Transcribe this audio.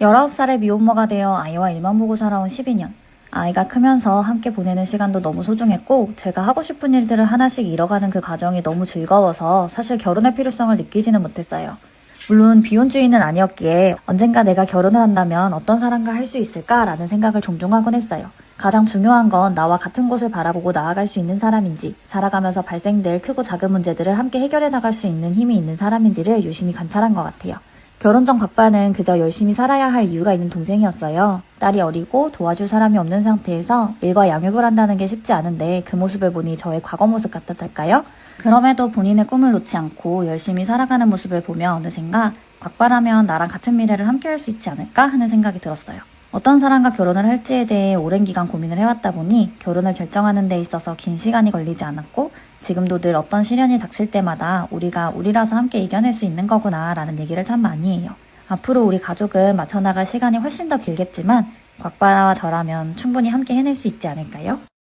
19살에 미혼모가 되어 아이와 일만 보고 살아온 12년. 아이가 크면서 함께 보내는 시간도 너무 소중했고, 제가 하고 싶은 일들을 하나씩 잃어가는 그 과정이 너무 즐거워서 사실 결혼의 필요성을 느끼지는 못했어요. 물론 비혼주의는 아니었기에 언젠가 내가 결혼을 한다면 어떤 사람과 할 수 있을까라는 생각을 종종 하곤 했어요. 가장 중요한 건 나와 같은 곳을 바라보고 나아갈 수 있는 사람인지, 살아가면서 발생될 크고 작은 문제들을 함께 해결해 나갈 수 있는 힘이 있는 사람인지를 유심히 관찰한 것 같아요. 결혼 전 곽바는 그저 열심히 살아야 할 이유가 있는 동생이었어요. 딸이 어리고 도와줄 사람이 없는 상태에서 일과 양육을 한다는 게 쉽지 않은데 그 모습을 보니 저의 과거 모습 같았달까요? 그럼에도 본인의 꿈을 놓지 않고 열심히 살아가는 모습을 보며 어느샌가 곽바라면 나랑 같은 미래를 함께 할 수 있지 않을까 하는 생각이 들었어요. 어떤 사람과 결혼을 할지에 대해 오랜 기간 고민을 해왔다 보니 결혼을 결정하는 데 있어서 긴 시간이 걸리지 않았고 지금도 늘 어떤 시련이 닥칠 때마다 우리가 우리라서 함께 이겨낼 수 있는 거구나 라는 얘기를 참 많이 해요. 앞으로 우리 가족을 맞춰나갈 시간이 훨씬 더 길겠지만 곽바라와 저라면 충분히 함께 해낼 수 있지 않을까요?